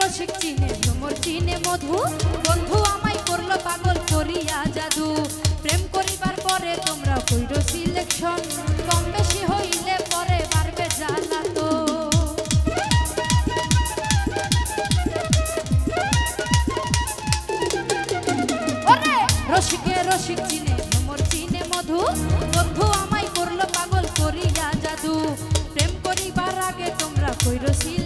রসিক চিনে, ভ্রমর চিনে মধু। বন্ধু আমায় করল পাগল করিয়া জাদু। প্রেম করিবার পরে তোমরা কইর সিলেকশন কম বেশি হইলে পরে পারবে জ্বালাতো। রসিকে রসিক চিনে, ভ্রমর চিনে মধু। বন্ধু আমায় করল পাগল করিয়া জাদু। প্রেম করিবার আগে তোমরা কইর সিলেকশন